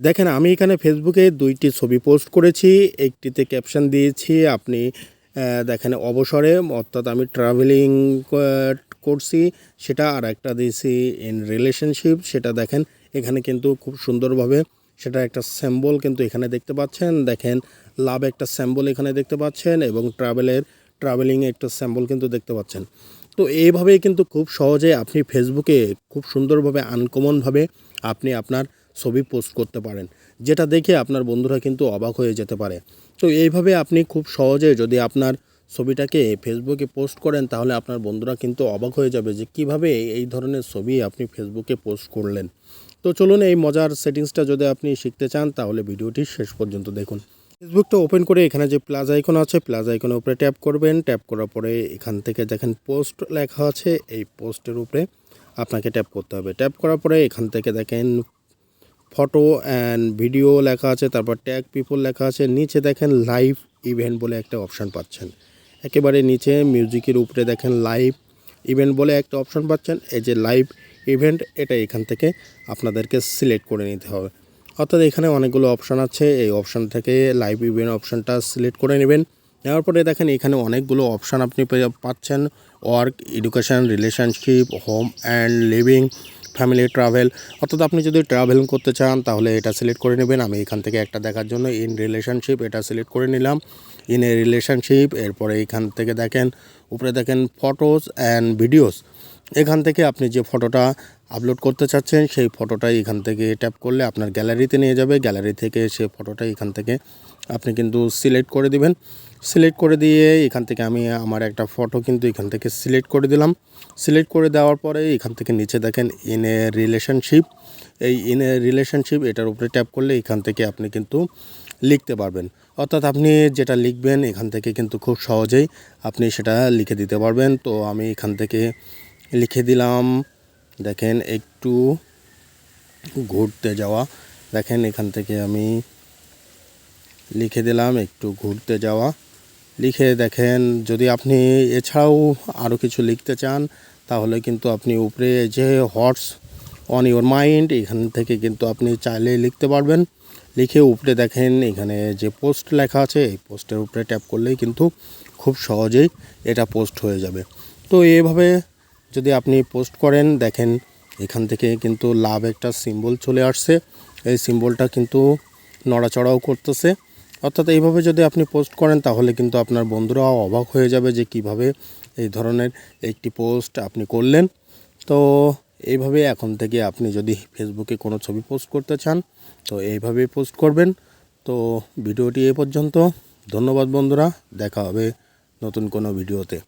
দেখেন, আমি এখানে ফেসবুকে দুইটি ছবি পোস্ট করেছি। একটিতে ক্যাপশন দিয়েছি, আপনি দেখেন, অবসরে অর্থাৎ আমি ট্রাভেলিং করছি, সেটা আর একটা দিয়েছি ইন রিলেশনশিপ সেটা দেখেন, এখানে কিন্তু খুব সুন্দরভাবে সেটা একটা স্যাম্বল কিন্তু এখানে দেখতে পাচ্ছেন। দেখেন লাভ একটা স্যাম্বল এখানে দেখতে পাচ্ছেন এবং ট্রাভেলের ট্রাভেলিং একটা স্যাম্বল কিন্তু দেখতে পাচ্ছেন। তো এইভাবেই কিন্তু খুব সহজে আপনি ফেসবুকে খুব সুন্দরভাবে আনকমনভাবে আপনি আপনার ছবি পোস্ট করতে পারেন, যেটা দেখে আপনার বন্ধুরা কিন্তু অবাক হয়ে যেতে পারে। তো এইভাবে আপনি খুব সহজে যদি আপনার ছবিটাকে ফেসবুকে পোস্ট করেন, তাহলে আপনার বন্ধুরা কিন্তু অবাক হয়ে যাবে যে কীভাবে এই ধরনের ছবি আপনি ফেসবুকে পোস্ট করলেন। তো চলুন এই মজার সেটিংসটা যদি আপনি শিখতে চান, তাহলে ভিডিওটি শেষ পর্যন্ত দেখুন। ফেসবুকটা ওপেন করে এখানে যে প্লাস আইকন আছে প্লাস আইকনের উপরে ট্যাপ করবেন। ট্যাপ করার পরে এখান থেকে দেখেন পোস্ট লেখা আছে, এই পোস্টের উপরে আপনাকে ট্যাপ করতে হবে। ট্যাপ করার পরে এখান থেকে দেখেন ফটো অ্যান্ড ভিডিও লেখা আছে, তারপর ট্যাগ পিপল লেখা আছে, নিচে দেখেন লাইভ ইভেন্ট বলে একটা অপশান পাচ্ছেন। একেবারে নিচে মিউজিকের উপরে দেখেন লাইভ ইভেন্ট বলে একটা অপশান পাচ্ছেন। এই যে লাইভ ইভেন্ট এটা এখান থেকে আপনাদেরকে সিলেক্ট করে নিতে হবে। অর্থাৎ এখানে অনেকগুলো অপশান আছে, এই অপশান থেকে লাইভ ইভেন্ট অপশানটা সিলেক্ট করে নেবেন। নেওয়ার পরে দেখেন এখানে অনেকগুলো অপশান আপনি পাচ্ছেন। Work education relationship home and living family travel অর্থাৎ আপনি যদি ট্রাভেল করতে চান, তাহলে এটা সিলেক্ট করে নেবেন। আমি এখান থেকে একটা দেখার জন্য ইন রিলেশনশিপ এটা সিলেক্ট করে নিলাম। ইন এ রিলেশনশিপ এরপরে এখান থেকে দেখেন, উপরে দেখেন ফটোস অ্যান্ড ভিডিওস এখান থেকে আপনি যে ফটোটা আপলোড করতে চাচ্ছেন, সেই ফটোটাই এখান থেকে ট্যাপ করলে আপনার গ্যালারিতে নিয়ে যাবে। গ্যালারি থেকে সে ফটোটা এখান থেকে আপনি কিন্তু সিলেক্ট করে দিবেন। সিলেক্ট করে দিয়ে এখান থেকে আমি আমার একটা ফটো কিন্তু এখান থেকে সিলেক্ট করে দিলাম। সিলেক্ট করে দেওয়ার পরে এখান থেকে নিচে দেখেন ইন এ রিলেশনশিপ এই ইন এ রিলেশনশিপ এটার উপরে ট্যাপ করলে এখান থেকে আপনি কিন্তু লিখতে পারবেন। অর্থাৎ আপনি যেটা লিখবেন এখান থেকে কিন্তু খুব সহজেই আপনি সেটা লিখে দিতে পারবেন। তো আমি এখান থেকে লিখে দিলাম। দেখেন একটু ঘুরতে যাওয়া। দেখেন এখান থেকে আমি লিখে দিলাম একটু ঘুরতে যাওয়া। লিখে দেখেন যদি আপনি এছাড়াও আরও কিছু লিখতে চান, তাহলে কিন্তু আপনি উপরে যে হটস অন ইওর মাইন্ড এখান থেকে কিন্তু আপনি চাইলে লিখতে পারবেন। লিখে উপরে দেখেন এখানে যে পোস্ট লেখা আছে, এই পোস্টের উপরে ট্যাপ করলেই কিন্তু খুব সহজেই এটা পোস্ট হয়ে যাবে। তো এভাবে যদি আপনি পোস্ট করেন, দেখেন এখান থেকে কিন্তু লাভ একটা সিম্বল চলে আসছে। এই সিম্বলটা কিন্তু নড়াচড়াও করতেছে। অর্থাৎ এইভাবে যদি আপনি পোস্ট করেন, তাহলে কিন্তু আপনার বন্ধুরাও অবাক হয়ে যাবে যে কীভাবে এই ধরনের একটি পোস্ট আপনি করলেন। তো এইভাবে এখন থেকে আপনি যদি ফেসবুকে কোনো ছবি পোস্ট করতে চান, তো এইভাবেই পোস্ট করবেন। তো ভিডিওটি এ পর্যন্ত। ধন্যবাদ বন্ধুরা। দেখা হবে নতুন কোনো ভিডিওতে।